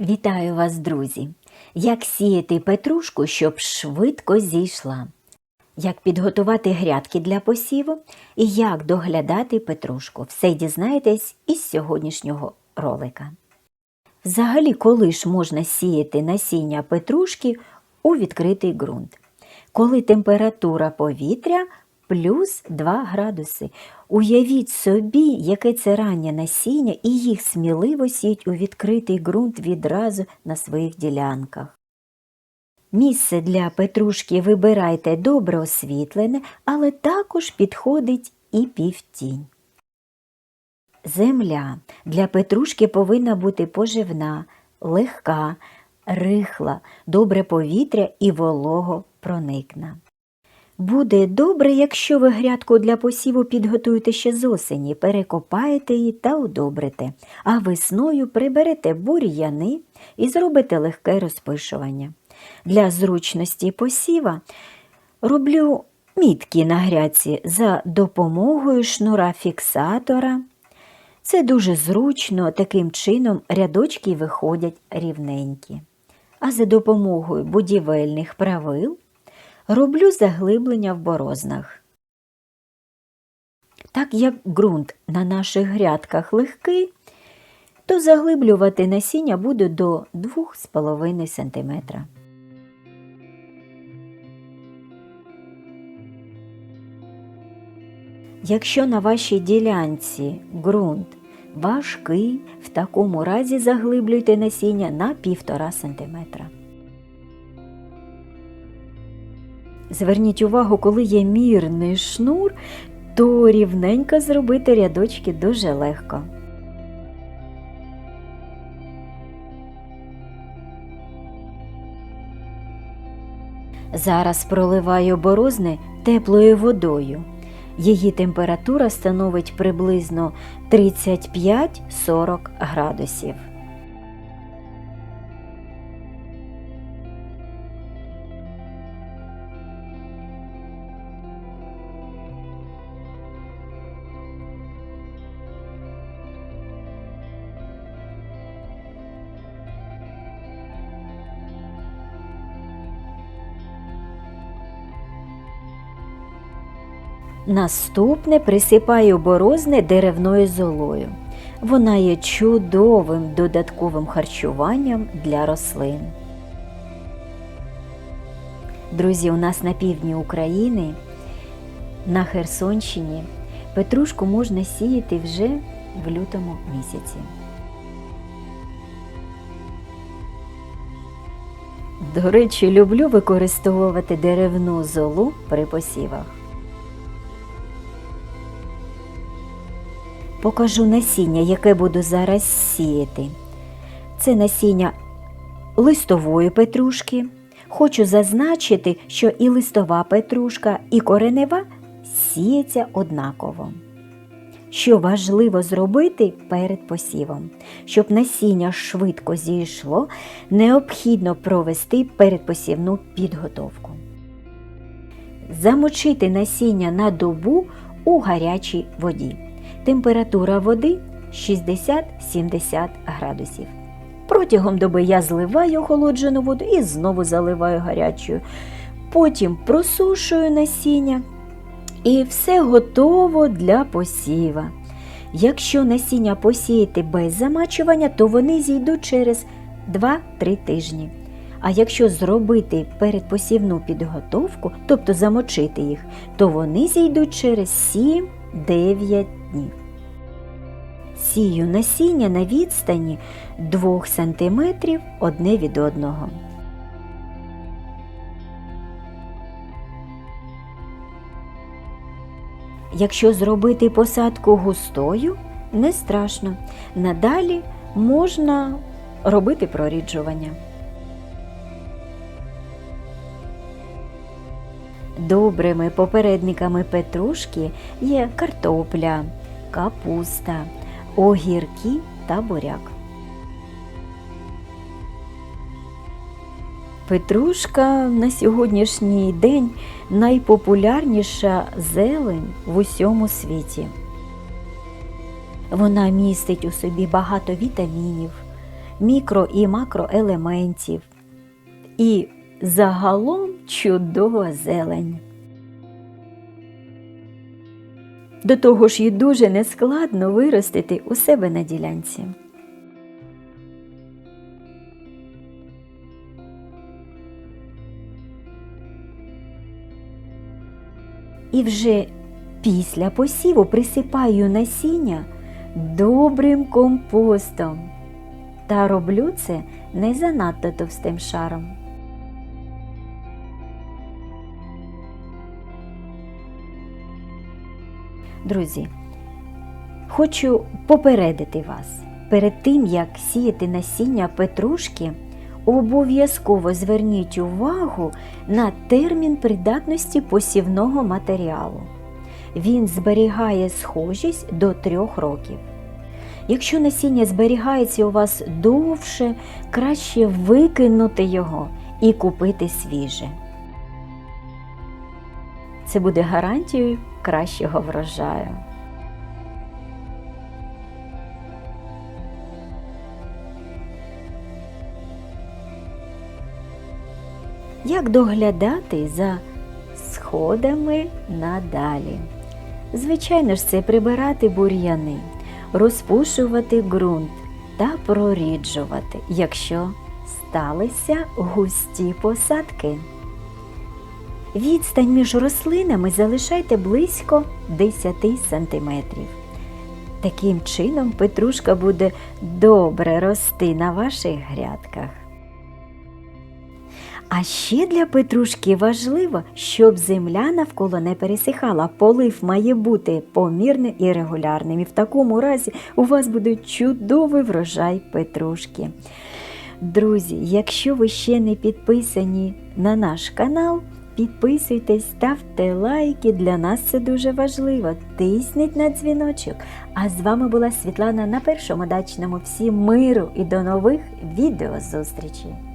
Вітаю вас, друзі! Як сіяти петрушку, щоб швидко зійшла? Як підготувати грядки для посіву і як доглядати петрушку. Все дізнаєтесь із сьогоднішнього ролика. Взагалі, коли ж можна сіяти насіння петрушки у відкритий ґрунт? Коли температура повітря плюс 2 градуси. Уявіть собі, яке це раннє насіння, і їх сміливо сіть у відкритий ґрунт відразу на своїх ділянках. Місце для петрушки вибирайте добре освітлене, але також підходить і півтінь. Земля для петрушки повинна бути поживна, легка, рихла, добре повітря і волого проникна. Буде добре, якщо ви грядку для посіву підготуєте ще з осені, перекопаєте її та удобрите, а весною приберете бур'яни і зробите легке розпишування. Для зручності посіва роблю мітки на грядці за допомогою шнура фіксатора. Це дуже зручно, таким чином рядочки виходять рівненькі. А за допомогою будівельних правил роблю заглиблення в борознах. Так як ґрунт на наших грядках легкий, то заглиблювати насіння буду до 2,5 см. Якщо на вашій ділянці ґрунт важкий, в такому разі заглиблюйте насіння на 1,5 см. Зверніть увагу, коли є мірний шнур, то рівненько зробити рядочки дуже легко. Зараз проливаю борозни теплою водою. Її температура становить приблизно 35-40 градусів. Наступне присипаю борозни деревною золою. Вона є чудовим додатковим харчуванням для рослин. Друзі, у нас на півдні України, на Херсонщині, петрушку можна сіяти вже в лютому місяці. До речі, люблю використовувати деревну золу при посівах. Покажу насіння, яке буду зараз сіяти. Це насіння листової петрушки. Хочу зазначити, що і листова петрушка, і коренева сіється однаково. Що важливо зробити перед посівом? Щоб насіння швидко зійшло, необхідно провести передпосівну підготовку. Замочити насіння на добу у гарячій воді. Температура води 60-70 градусів. Протягом доби я зливаю охолоджену воду і знову заливаю гарячою. Потім просушую насіння і все готово для посіва. Якщо насіння посіяти без замачування, то вони зійдуть через 2-3 тижні. А якщо зробити передпосівну підготовку, тобто замочити їх, то вони зійдуть через 7-9 днів. Сію насіння на відстані 2 см одне від одного. Якщо зробити посадку густою, не страшно. Надалі можна робити проріджування. Добрими попередниками петрушки є картопля, капуста, огірки та буряк. Петрушка на сьогоднішній день найпопулярніша зелень в усьому світі. Вона містить у собі багато вітамінів, мікро і макроелементів. І загалом чудова зелень. До того ж її дуже нескладно виростити у себе на ділянці. І вже після посіву присипаю насіння добрим компостом та роблю це не занадто товстим шаром. Друзі, хочу попередити вас, перед тим як сіяти насіння петрушки, обов'язково зверніть увагу на термін придатності посівного матеріалу. Він зберігає схожість до трьох років. Якщо насіння зберігається у вас довше, краще викинути його і купити свіже. Це буде гарантією кращого врожаю. Як доглядати за сходами надалі? Звичайно ж, це прибирати бур'яни, розпушувати ґрунт та проріджувати, якщо сталися густі посадки. Відстань між рослинами залишайте близько 10 см. Таким чином петрушка буде добре рости на ваших грядках. А ще для петрушки важливо, щоб земля навколо не пересихала. Полив має бути помірним і регулярним. І в такому разі у вас буде чудовий врожай петрушки. Друзі, якщо ви ще не підписані на наш канал, підписуйтесь, ставте лайки. Для нас це дуже важливо. Тисніть на дзвіночок. А з вами була Світлана на першому дачному. Всім миру і до нових відеозустрічей!